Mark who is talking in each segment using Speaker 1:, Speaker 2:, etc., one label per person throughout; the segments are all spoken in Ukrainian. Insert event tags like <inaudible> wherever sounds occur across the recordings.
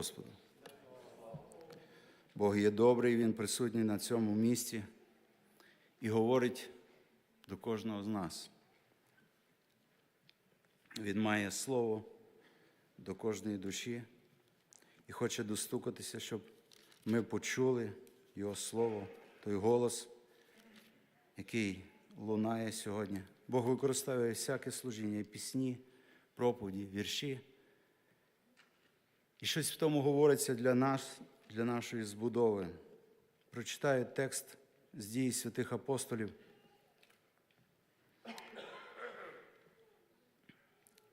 Speaker 1: Господу. Бог є добрий, Він присутній на цьому місці і говорить до кожного з нас. Він має слово до кожної душі і хоче достукатися, щоб ми почули Його слово, той голос, який лунає сьогодні. Бог використовує всяке служіння, пісні, проповіді, вірші. І щось в тому говориться для нас, для нашої збудови. Прочитаю текст з дії святих апостолів.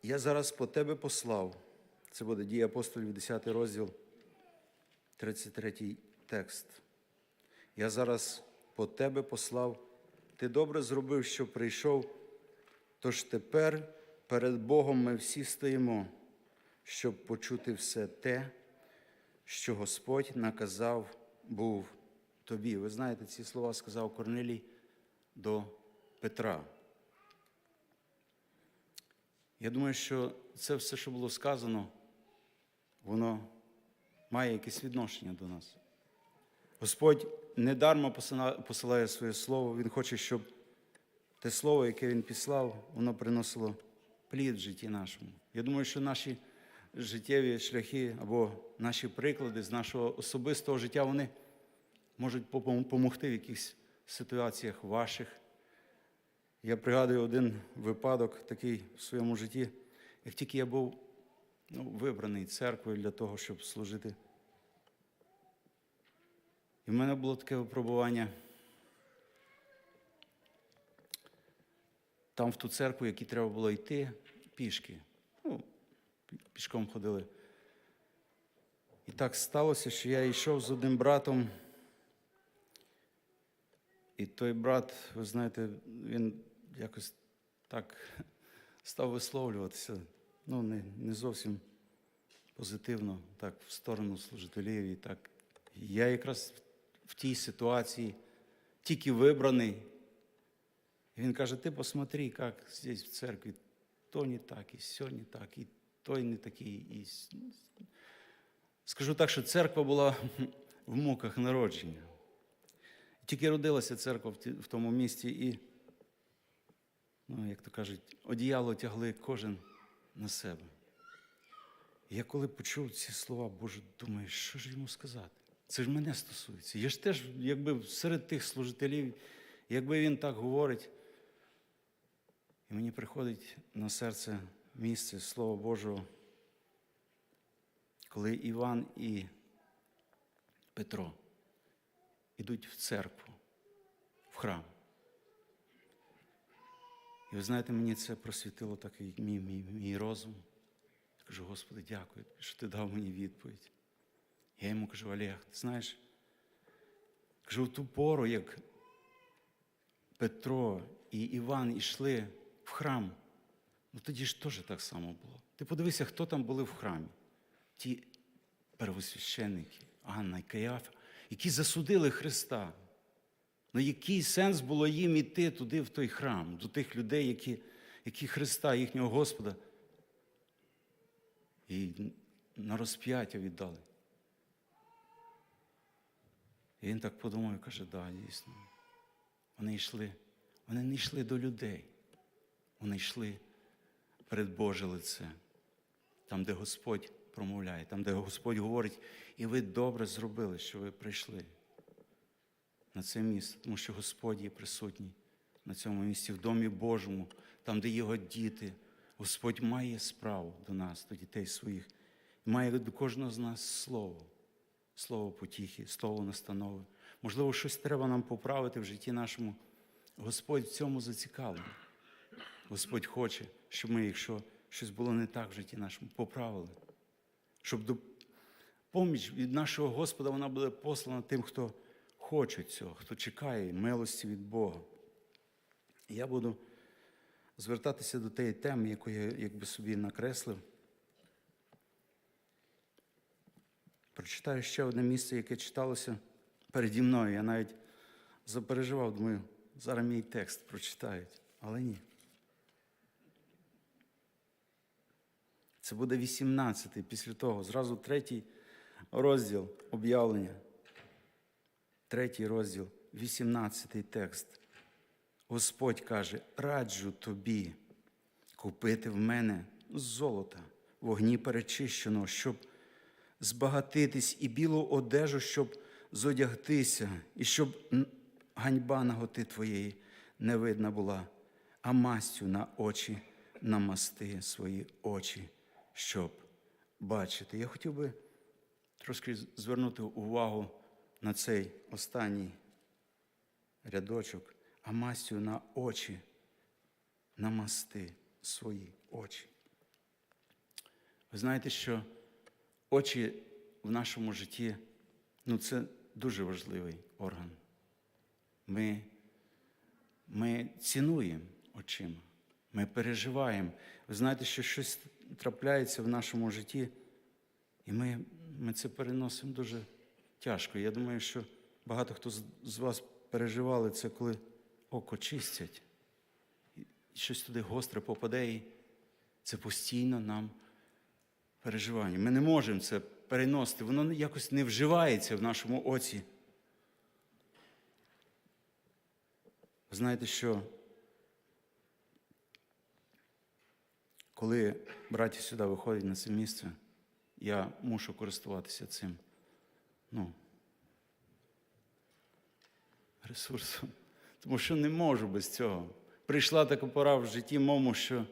Speaker 1: Я зараз по тебе послав. Це буде дія апостолів, 10 розділ, 33 текст. Я зараз по тебе послав. Ти добре зробив, що прийшов. Тож тепер перед Богом ми всі стоїмо, щоб почути все те, що Господь наказав був тобі. Ви знаєте, ці слова сказав Корнилій до Петра. Я думаю, що це все, що було сказано, воно має якесь відношення до нас. Господь недармо посилає своє слово, Він хоче, щоб те слово, яке Він післав, воно приносило плід в житті нашому. Я думаю, що наші життєві шляхи або наші приклади з нашого особистого життя, вони можуть допомогти в якихось ситуаціях ваших. Я пригадую один випадок такий в своєму житті, як тільки я був ну, вибраний церквою для того, щоб служити. І в мене було таке випробування. Там в ту церкву, якій треба було йти, пішки. Пі- пішком ходили. І так сталося, що я йшов з одним братом. І той брат, ви знаєте, він якось так <laughs> став висловлюватися, ну, не, не зовсім позитивно, так, в сторону служителів. І так. Я якраз в тій ситуації, тільки вибраний. І він каже: ти посмотри, як здесь в церкві то не так, і сьо не так, і той не такий. І... Скажу так, що церква була в муках народження. Тільки родилася церква в тому місті, і, ну, як то кажуть, одіяло тягли кожен на себе. Я коли почув ці слова, Боже, думаю, що ж йому сказати? Це ж мене стосується. Я ж теж, якби серед тих служителів, якби він так говорить, і мені приходить на серце місце Слова Божого, коли Іван і Петро ідуть в церкву, в храм. І ви знаєте, мені це просвітило такий мій, мій, мій розум. Я кажу, Господи, дякую, що ти дав мені відповідь. Я йому кажу, Олег, ти знаєш, кажу, в ту пору, як Петро і Іван йшли в храм, ну тоді ж теж так само було. Ти подивися, хто там були в храмі. Ті первосвященники, Анна і Каяфа, які засудили Христа. Ну який сенс було їм іти туди, в той храм, до тих людей, які, які Христа, їхнього Господа, і на розп'яття віддали. І він так подумав і каже, да, дійсно. Вони йшли, вони не йшли до людей. Вони йшли перед Боже лице, там, де Господь промовляє, там, де Господь говорить, і ви добре зробили, що ви прийшли на це місце, тому що Господь є присутній на цьому місці, в Домі Божому, там, де його діти. Господь має справу до нас, до дітей своїх, має до кожного з нас слово, слово потіхи, слово настанови. Можливо, щось треба нам поправити в житті нашому. Господь в цьому зацікавлений. Господь хоче, щоб ми, якщо щось було не так в житті нашому, поправили. Щоб до... поміч від нашого Господа вона буде послана тим, хто хоче цього, хто чекає милості від Бога. Я буду звертатися до тієї теми, яку я якби собі накреслив. Прочитаю ще одне місце, яке читалося переді мною. Я навіть запереживав, думаю, зараз мій текст прочитають, але ні. Це буде 18-й, після того, зразу третій розділ об'явлення. Третій розділ, 18-й текст. Господь каже: раджу тобі купити в мене золота, вогні перечищеного, щоб збагатитись, і білу одежу, щоб зодягтися, і щоб ганьба наготи твоєї не видна була, а мастю на очі намасти свої очі, щоб бачити. Я хотів би трошки звернути увагу на цей останній рядочок, а мастю на очі намасти свої очі. Ви знаєте, що очі в нашому житті ну, це дуже важливий орган. Ми, ми цінуємо очима, ми переживаємо. Ви знаєте, що щось трапляється в нашому житті, і ми, ми це переносимо дуже тяжко. Я думаю, що багато хто з- вас переживали це, коли око чистять, і щось туди гостре попаде, і це постійно нам переживання. Ми не можемо це переносити, воно якось не вживається в нашому оці. Знаєте, що коли браті сюди виходять на це місце, я мушу користуватися цим ну, ресурсом. Тому що не можу без цього. Прийшла така пора в житті моєму, що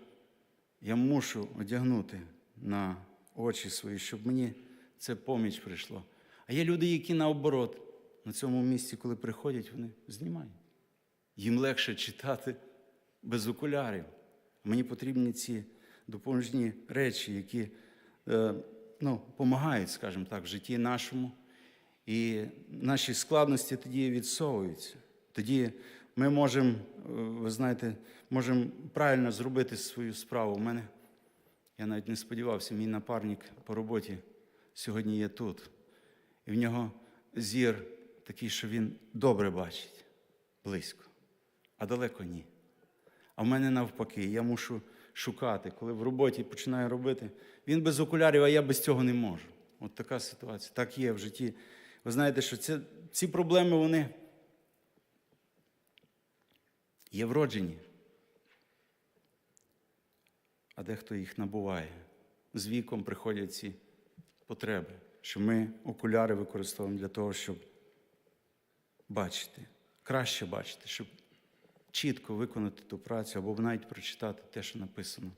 Speaker 1: я мушу одягнути на очі свої, щоб мені це поміч прийшло. А є люди, які наоборот, на цьому місці, коли приходять, вони знімають. Їм легше читати без окулярів. Мені потрібні ці допоміжні речі, які е, ну, допомагають, скажімо так, в житті нашому. І наші складності тоді відсовуються. Тоді ми можемо, е, ви знаєте, можемо правильно зробити свою справу. У мене, я навіть не сподівався, мій напарник по роботі сьогодні є тут. І в нього зір такий, що він добре бачить, близько, а далеко ні. А в мене навпаки, я мушу шукати, коли в роботі починаю робити. Він без окулярів, а я без цього не можу. От така ситуація. Так є в житті. Ви знаєте, що це, ці проблеми вони є вроджені, а дехто їх набуває. З віком приходять ці потреби, що ми окуляри використовуємо для того, щоб бачити, краще бачити, щоб чітко виконати ту працю або навіть прочитати те, що написано.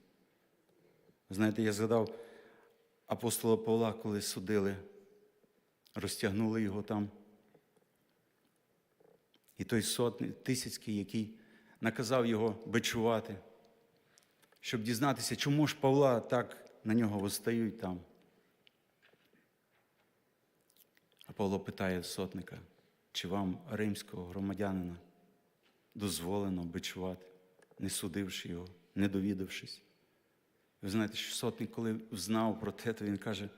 Speaker 1: Знаєте, я згадав апостола Павла, коли судили, розтягнули його там. І той сотний, тисяцький, який наказав його бичувати, щоб дізнатися, чому ж Павла так на нього вистають там. А Павло питає сотника, чи вам римського громадянина дозволено бичувати, не судивши його, не довідавшись. Ви знаєте, що сотник, коли знав про те, то він каже: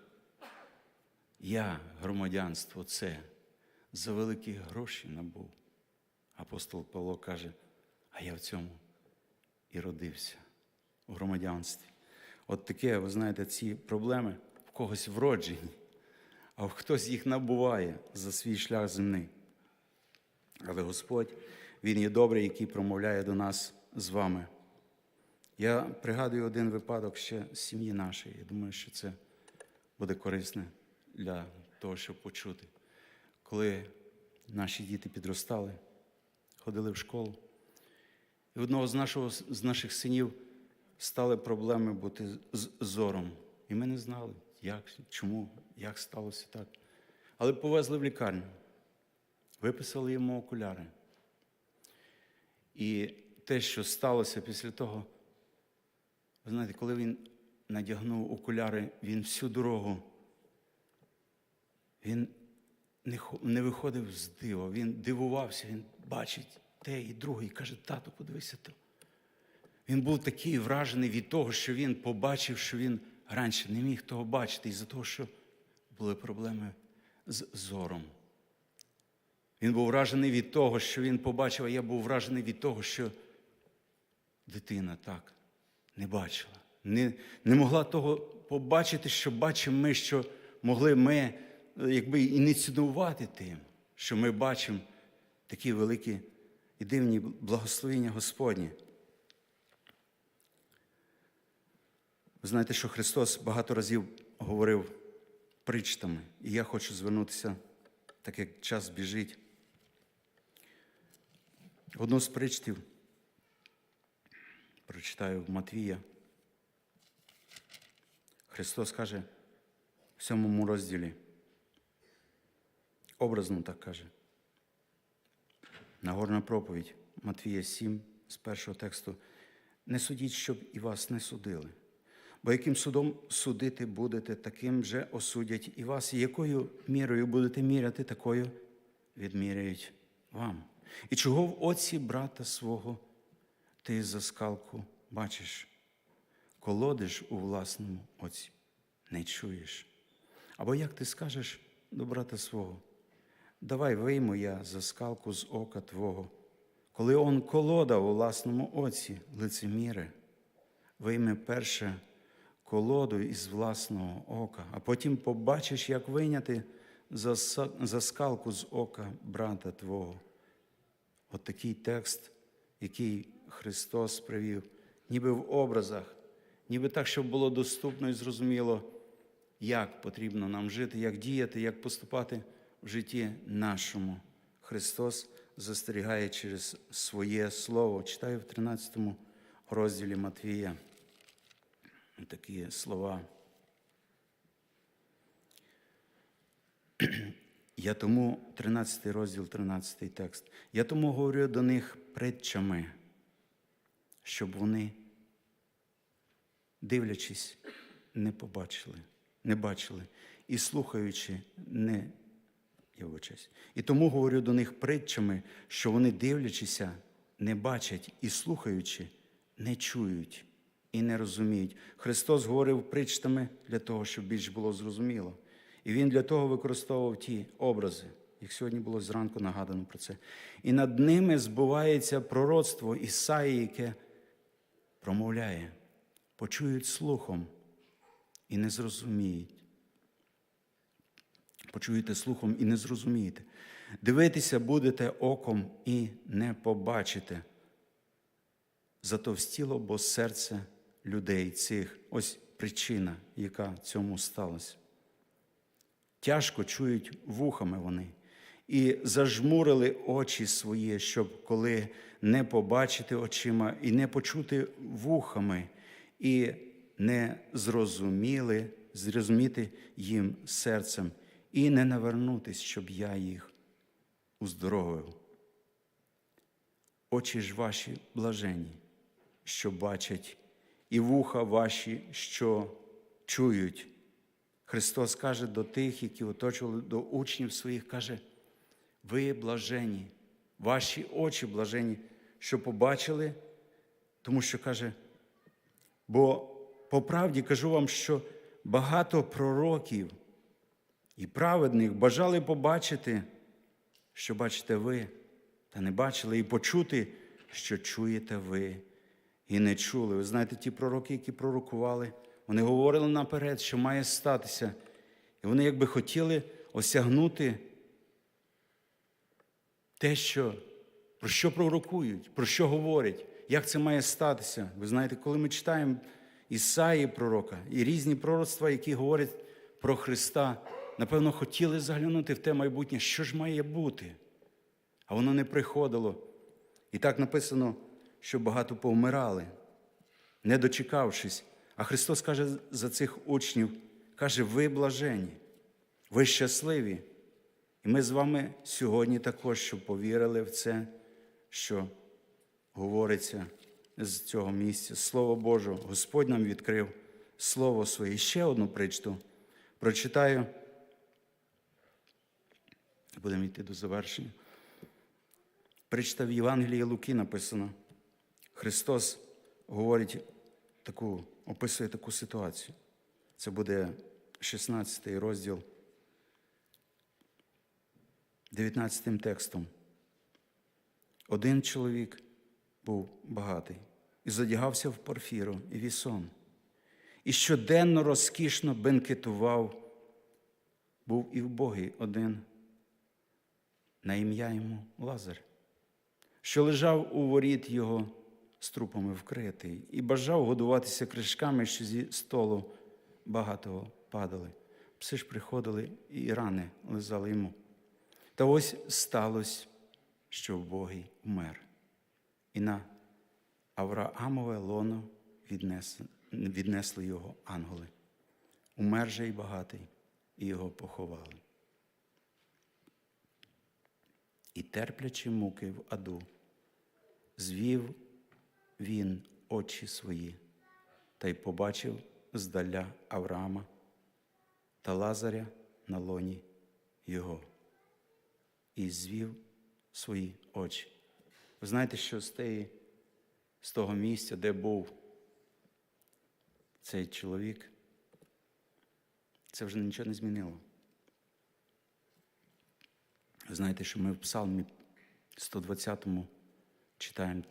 Speaker 1: я громадянство це за великі гроші набув. Апостол Павло каже, а я в цьому і родився у громадянстві. От таке, ви знаєте, ці проблеми в когось вроджені, а хтось їх набуває за свій шлях земний. Але Господь, Він є добрий, який промовляє до нас з вами. Я пригадую один випадок ще з сім'ї нашої. Я думаю, що це буде корисне для того, щоб почути. Коли наші діти підростали, ходили в школу, і одного з, нашого, з наших синів стали проблеми бути з зором. І ми не знали, як, чому, як сталося так. Але повезли в лікарню, виписали йому окуляри. І те, що сталося після того, ви знаєте, коли він надягнув окуляри, він всю дорогу, він не, виходив з дива, він дивувався, він бачить те і друге, і каже, тату, подивися то. Він був такий вражений від того, що він побачив, що він раніше не міг того бачити, із-за того, що були проблеми з зором. Він був вражений від того, що він побачив, а я був вражений від того, що дитина так не бачила, не, не могла того побачити, що бачимо ми, що могли ми якби ініціювати тим, що ми бачимо такі великі і дивні благословення Господні. Ви знаєте, що Христос багато разів говорив причтами, і я хочу звернутися, так як час біжить. Одну з причтів прочитаю в Матвія. Христос каже в сьомому розділі. Образно так каже. Нагорна проповідь Матвія 7 з першого тексту. Не судіть, щоб і вас не судили. Бо яким судом судити будете, таким же осудять і вас, і якою мірою будете міряти, такою відміряють вам. І чого в оці брата свого ти за скалку бачиш, колодиш у власному оці, не чуєш. Або як ти скажеш до брата свого, давай вийму я за скалку з ока твого, коли он колода у власному оці, лицеміре, вийме перше колоду із власного ока, а потім побачиш, як вийняти за, скалку з ока брата твого. От такий текст, який Христос привів, ніби в образах, ніби так, щоб було доступно і зрозуміло, як потрібно нам жити, як діяти, як поступати в житті нашому. Христос застерігає через своє слово. Читаю в 13 розділі Матвія такі слова. <clears throat> Я тому, 13 розділ, 13 текст. Я тому говорю до них притчами, щоб вони, дивлячись, не побачили, не бачили, і слухаючи, не я вибачаюсь. І тому говорю до них притчами, що вони, дивлячися, не бачать і слухаючи, не чують і не розуміють. Христос говорив притчами для того, щоб більш було зрозуміло. І Він для того використовував ті образи, як сьогодні було зранку нагадано про це. І над ними збувається пророцтво Ісаї, яке промовляє, почують слухом і не зрозуміють. Почуєте слухом і не зрозумієте. Дивитися будете оком і не побачите. Затовстіло, бо серце людей цих. Ось причина, яка цьому сталася. Тяжко чують вухами вони і зажмурили очі свої, щоб коли не побачити очима, і не почути вухами, і не зрозуміли, зрозуміти їм серцем, і не навернутись, щоб я їх уздоровив. Очі ж ваші блажені, що бачать, і вуха ваші, що чують. Христос каже до тих, які оточували до учнів своїх, каже, ви блажені, ваші очі блажені, що побачили, тому що каже, бо по правді кажу вам, що багато пророків і праведних бажали побачити, що бачите ви, та не бачили, і почути, що чуєте ви, і не чули. Ви знаєте, ті пророки, які пророкували, вони говорили наперед, що має статися. І вони якби хотіли осягнути те, що, про що пророкують, про що говорять, як це має статися. Ви знаєте, коли ми читаємо Ісаї пророка і різні пророцтва, які говорять про Христа, напевно, хотіли заглянути в те майбутнє, що ж має бути. А воно не приходило. І так написано, що багато повмирали, не дочекавшись. А Христос каже за цих учнів, каже, ви блажені, ви щасливі. І ми з вами сьогодні також, щоб повірили в це, що говориться з цього місця. Слово Боже, Господь нам відкрив Слово своє. Ще одну причту прочитаю. Будемо йти до завершення. Причта в Євангелії Луки написано. Христос говорить таку, описує таку ситуацію. Це буде 16 розділ 19 текстом. Один чоловік був багатий і задягався в порфіру і вісон, і щоденно розкішно бенкетував був і вбогий один, на ім'я йому Лазар, що лежав у воріт його з трупами вкритий, і бажав годуватися кришками, що зі столу багатого падали. Пси ж приходили і рани лизали йому. Та ось сталося, що вбогий умер, і на Авраамове лоно віднесли, віднесли його ангели. Умер же й багатий, і його поховали. І терплячи муки в аду, звів він очі свої та й побачив здаля Авраама та Лазаря на лоні його, і звів свої очі. Ви знаєте, що з, теї, з того місця, де був цей чоловік, це вже нічого не змінило. Ви знаєте, що ми в Псалмі 120-му читаємо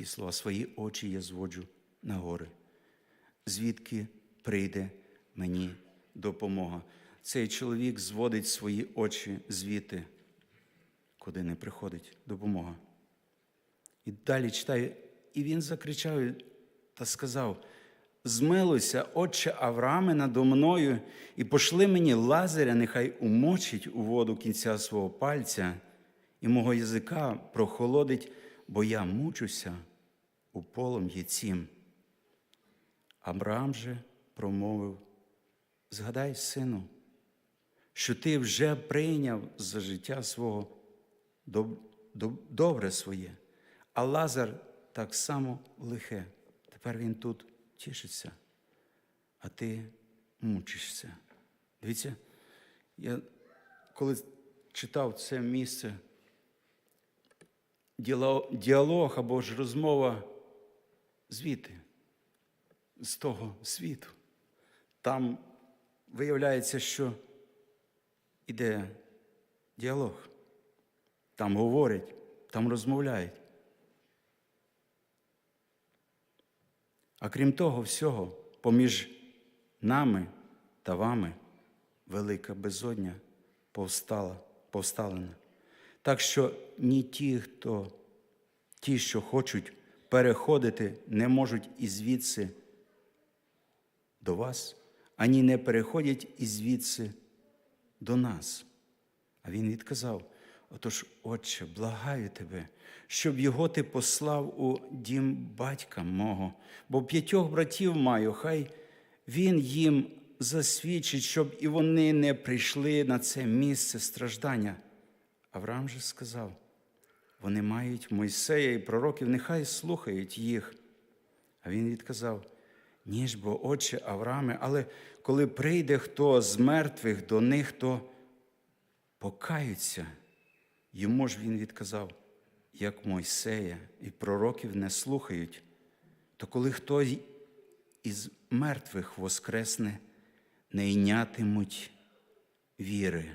Speaker 1: такі слова: свої очі я зводжу на гори, звідки прийде мені допомога. Цей чоловік зводить свої очі звідти, куди не приходить допомога. І далі читаю, і він закричав та сказав: Змилуйся, отче Аврааме, надо мною, і пошли мені лазаря, нехай умочить у воду кінця свого пальця, і мого язика прохолодить, бо я мучуся у полум'ї цім. Авраам же промовив: Згадай, сину, що ти вже прийняв за життя свого доб- доб- добре своє, а Лазар так само лихе. Тепер він тут тішиться, а ти мучишся. Дивіться, я коли читав це місце, діалог або ж розмова звідти, з того світу, там виявляється, що іде діалог. Там говорять, там розмовляють. А крім того всього, поміж нами та вами велика безодня повстала, повсталена. Так що ні ті, хто ті, що хочуть переходити, не можуть і звідси до вас, ані не переходять і звідси до нас. А він відказав: Отож, Отче, благаю тебе, щоб його ти послав у дім батька мого, бо п'ятьох братів маю, хай він їм засвідчить, щоб і вони не прийшли на це місце страждання. Авраам же сказав: вони мають Мойсея і пророків, нехай слухають їх. А він відказав: ні ж бо, отче Аврааме, але коли прийде хто з мертвих до них, то покаються. Йому ж він відказав, як Мойсея і пророків не слухають, то коли хто із мертвих воскресне, не йнятимуть віри.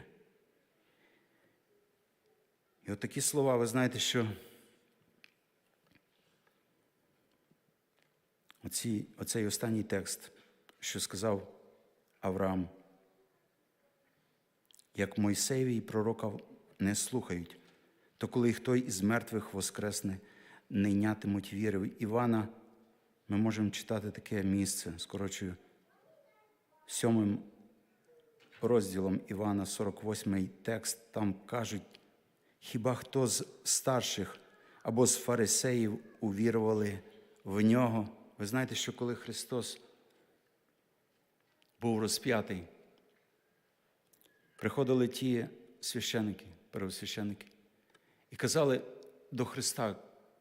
Speaker 1: І от такі слова, ви знаєте, що оці, оцей останній текст, що сказав Авраам, як Мойсеєві і пророка не слухають, то коли хто із мертвих воскресне, не йнятимуть віри. В Івана ми можемо читати таке місце, скорочую, сьомим розділом Івана, 48 текст, там кажуть, хіба хто з старших або з фарисеїв увірували в нього? Ви знаєте, що коли Христос був розп'ятий, приходили ті священики, первосвященики, і казали до Христа,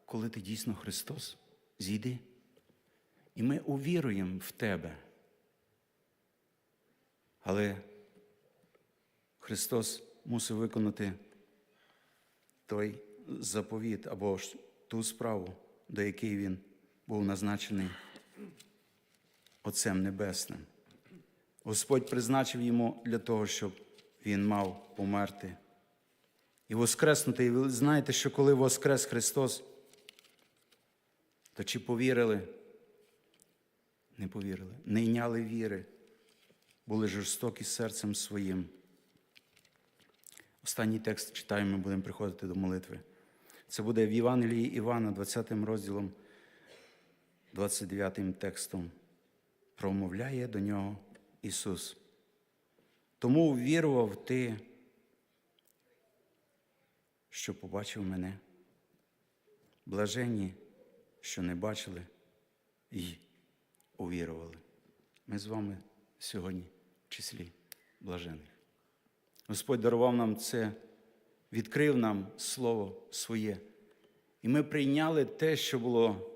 Speaker 1: коли ти дійсно Христос, зійди. І ми увіруємо в Тебе. Але Христос мусив виконати той заповіт або ж ту справу, до якої Він був назначений Отцем Небесним. Господь призначив йому для того, щоб він мав померти і воскреснути. І ви знаєте, що коли воскрес Христос, то чи повірили? Не повірили, не йняли віри, були жорстокі серцем своїм. Останній текст читаємо, ми будемо приходити до молитви. Це буде в Євангелії Івана, 20 розділом, 29 текстом. Промовляє до нього Ісус. Тому ввірував ти, що побачив мене. Блаженні, що не бачили і увірували. Ми з вами сьогодні в числі блажених. Господь дарував нам це, відкрив нам Слово своє. І ми прийняли те, що було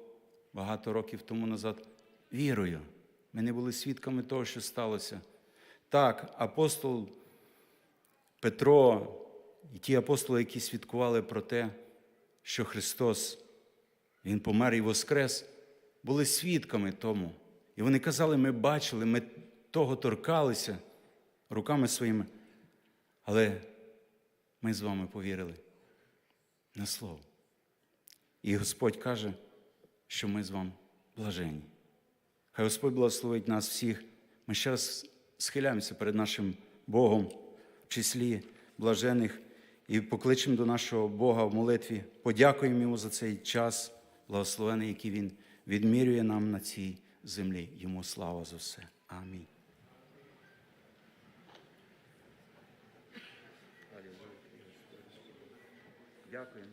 Speaker 1: багато років тому назад, вірою. Ми не були свідками того, що сталося. Так, апостол Петро і ті апостоли, які свідкували про те, що Христос, Він помер і воскрес, були свідками тому. І вони казали, ми бачили, ми того торкалися руками своїми. Але ми з вами повірили на слово. І Господь каже, що ми з вами блаженні. Хай Господь благословить нас всіх. Ми ще раз схиляємося перед нашим Богом в числі блажених і покличемо до нашого Бога в молитві. Подякуємо Йому за цей час, благословений, який Він відмірює нам на цій землі. Йому слава за все. Амінь. Дякую.